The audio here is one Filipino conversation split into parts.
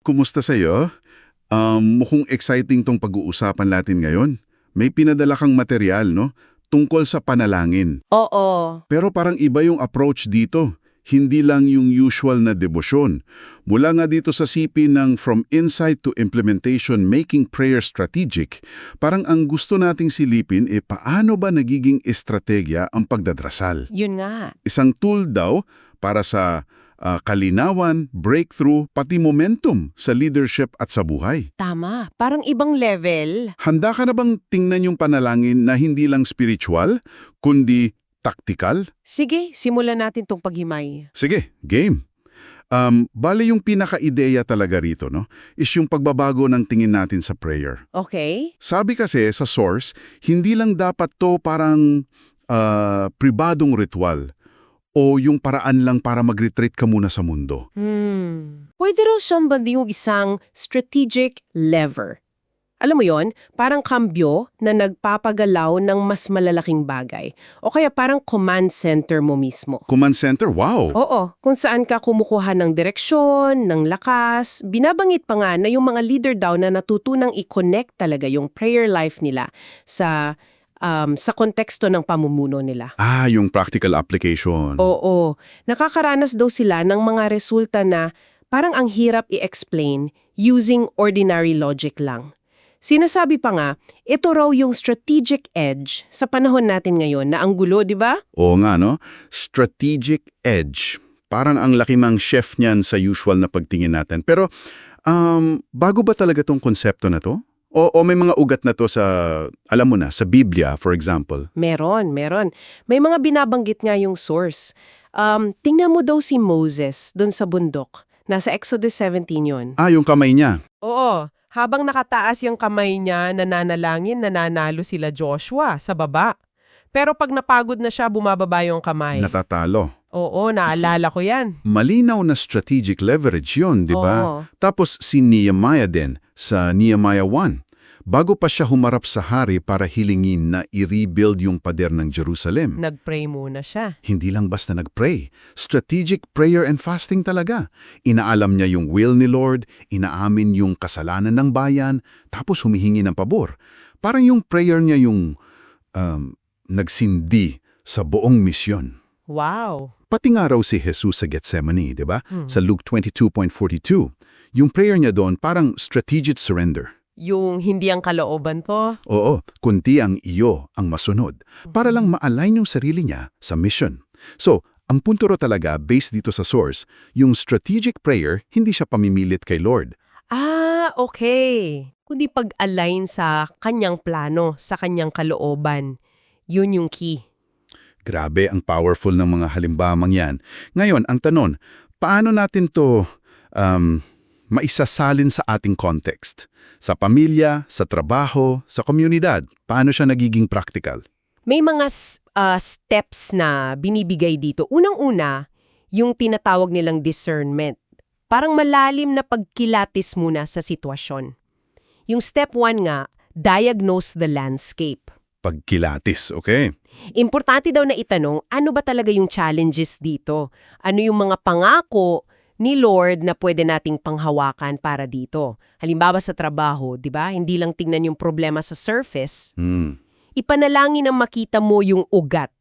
Kumusta sa'yo? Um, mukhang exciting tong pag-uusapan natin ngayon. May pinadala kang material, no? Tungkol sa panalangin. Oo. Pero parang iba yung approach dito. Hindi lang yung usual na debosyon. Mula nga dito sa sipi ng From Insight to Implementation Making Prayer Strategic, parang ang gusto nating silipin e paano ba nagiging estrategya ang pagdadrasal. Yun nga. Isang tool daw para sa ah, kalinawan, breakthrough, pati momentum sa leadership at sa buhay. Tama. Parang ibang level. Handa ka na bang tingnan yung panalangin na hindi lang spiritual, kundi taktikal? Sige, simulan natin tong paghimay. Sige, game. Um, bale yung pinaka-ideya talaga rito, no, is yung pagbabago ng tingin natin sa prayer. Okay? Sabi kasi sa source, hindi lang dapat to parang ah, pribadong ritual o yung paraan lang para mag-retreat ka muna sa mundo. Hmm. Pwede raw siyang yung isang strategic lever. Alam mo yon, parang kambyo na nagpapagalaw ng mas malalaking bagay. O kaya parang command center mo mismo. Command center, wow! Oo, kung saan ka kumukuha ng direksyon, ng lakas. Binabangit pa nga na yung mga leader daw na natutunang i-connect talaga yung prayer life nila sa um, sa konteksto ng pamumuno nila. Ah, yung practical application. Oo, nakakaranas daw sila ng mga resulta na parang ang hirap i-explain using ordinary logic lang. Sinasabi pa nga, ito raw yung strategic edge sa panahon natin ngayon na ang gulo, di ba? Oo nga, no? Strategic edge. Parang ang laki mang chef niyan sa usual na pagtingin natin. Pero, um, bago ba talaga tong konsepto na to? O, o may mga ugat na to sa, alam mo na, sa Biblia, for example? Meron, meron. May mga binabanggit nga yung source. Um, tingnan mo daw si Moses doon sa bundok. Nasa Exodus 17 yun. Ah, yung kamay niya. Oo, habang nakataas yung kamay niya, nananalangin, nananalo sila Joshua sa baba. Pero pag napagod na siya, bumababa yung kamay. Natatalo. Oo, naalala ko yan. Malinaw na strategic leverage yun, di ba? Tapos si Nehemiah din, sa Nehemiah 1. Bago pa siya humarap sa hari para hilingin na i-rebuild yung pader ng Jerusalem. Nag-pray muna siya. Hindi lang basta nag-pray. Strategic prayer and fasting talaga. Inaalam niya yung will ni Lord, inaamin yung kasalanan ng bayan, tapos humihingi ng pabor. Parang yung prayer niya yung um, nagsindi sa buong misyon. Wow. Pati nga raw si Jesus sa Gethsemane, di ba? Hmm. Sa Luke 22.42. Yung prayer niya doon parang strategic surrender. Yung hindi ang kalooban ko. Oo, kundi ang iyo ang masunod. Para lang ma-align yung sarili niya sa mission. So, ang punto ro talaga, based dito sa source, yung strategic prayer, hindi siya pamimilit kay Lord. Ah, okay. Kundi pag-align sa kanyang plano, sa kanyang kalooban. Yun yung key. Grabe ang powerful ng mga halimbamang yan. Ngayon, ang tanong, paano natin to um, maisasalin sa ating context? Sa pamilya, sa trabaho, sa komunidad? Paano siya nagiging practical? May mga ah, steps na binibigay dito. Unang-una, yung tinatawag nilang discernment. Parang malalim na pagkilatis muna sa sitwasyon. Yung step one nga, diagnose the landscape. Pagkilatis, okay? Importante daw na itanong, ano ba talaga yung challenges dito? Ano yung mga pangako ni Lord na pwede nating panghawakan para dito? Halimbawa sa trabaho, di ba? Hindi lang tingnan yung problema sa surface. Hmm. Ipanalangin na makita mo yung ugat.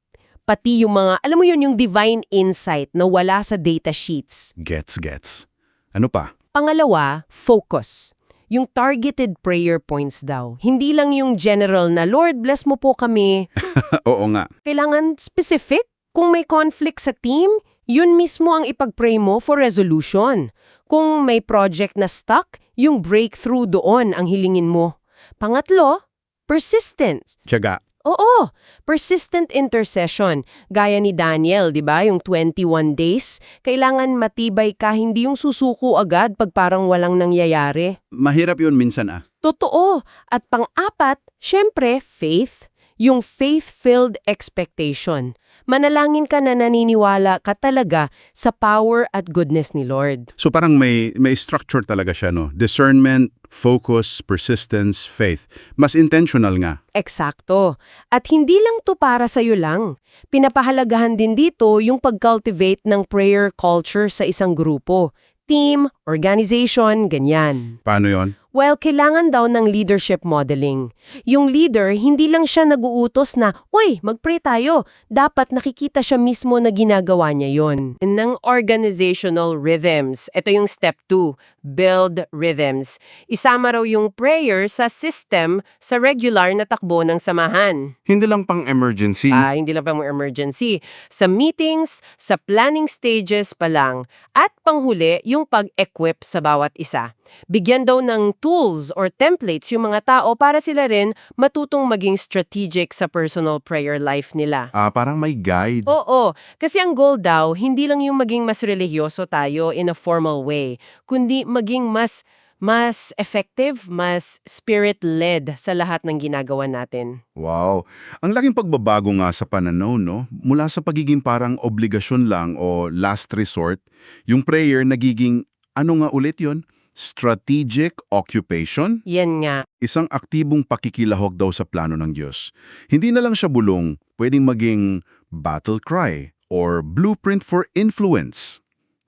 Pati yung mga, alam mo yun, yung divine insight na wala sa data sheets. Gets, gets. Ano pa? Pangalawa, focus. Yung targeted prayer points daw. Hindi lang yung general na, Lord, bless mo po kami. Oo nga. Kailangan specific. Kung may conflict sa team, yun mismo ang ipag-pray mo for resolution. Kung may project na stuck, yung breakthrough doon ang hilingin mo. Pangatlo, persistence. Tiyaga. Oo, persistent intercession. Gaya ni Daniel, di ba? Yung 21 days. Kailangan matibay ka, hindi yung susuko agad pag parang walang nangyayari. Mahirap yun minsan ah. Totoo. At pang-apat, syempre, faith. Yung faith-filled expectation. Manalangin ka na naniniwala ka talaga sa power at goodness ni Lord. So parang may, may structure talaga siya, no? Discernment, focus, persistence, faith. Mas intentional nga. Eksakto. At hindi lang to para sa'yo lang. Pinapahalagahan din dito yung pag-cultivate ng prayer culture sa isang grupo. team, organization, ganyan. Paano yon? Well, kailangan daw ng leadership modeling. Yung leader, hindi lang siya naguutos na, Uy, mag-pray tayo. Dapat nakikita siya mismo na ginagawa niya yon. Ng organizational rhythms. Ito yung step 2, build rhythms. Isama raw yung prayer sa system sa regular na takbo ng samahan. Hindi lang pang emergency. Ah, hindi lang pa mo emergency. Sa meetings, sa planning stages pa lang. At panghuli, yung pag-equip sa bawat isa. Bigyan daw ng tools or templates yung mga tao para sila rin matutong maging strategic sa personal prayer life nila. Ah, parang may guide. Oo, kasi ang goal daw, hindi lang yung maging mas religyoso tayo in a formal way, kundi maging mas mas effective, mas spirit-led sa lahat ng ginagawa natin. Wow. Ang laking pagbabago nga sa pananaw, no? Mula sa pagiging parang obligasyon lang o last resort, yung prayer nagiging, ano nga ulit yon? Strategic occupation? Yan nga. Isang aktibong pakikilahok daw sa plano ng Diyos. Hindi na lang siya bulong, pwedeng maging battle cry or blueprint for influence.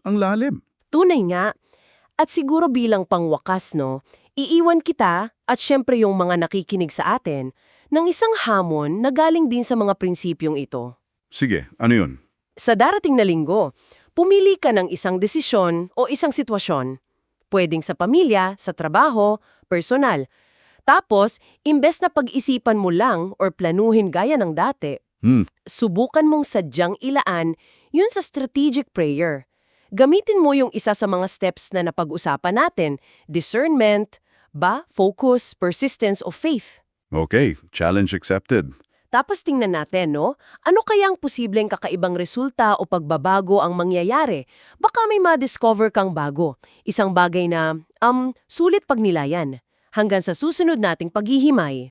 Ang lalim. Tunay nga. At siguro bilang pangwakas, no, iiwan kita at syempre yung mga nakikinig sa atin ng isang hamon na galing din sa mga prinsipyong ito. Sige, ano yun? Sa darating na linggo, pumili ka ng isang desisyon o isang sitwasyon. Pwedeng sa pamilya, sa trabaho, personal. Tapos, imbes na pag-isipan mo lang or planuhin gaya ng dati, Hmm, subukan mong sadyang ilaan yun sa strategic prayer. Gamitin mo yung isa sa mga steps na napag-usapan natin, discernment, ba, focus, persistence o faith. okay. Challenge accepted. Tapos tingnan natin, no? Ano kayang posibleng kakaibang resulta o pagbabago ang mangyayari? Baka may ma-discover kang bago. Isang bagay na, um, sulit pagnilayan. Hanggang sa susunod nating paghihimay.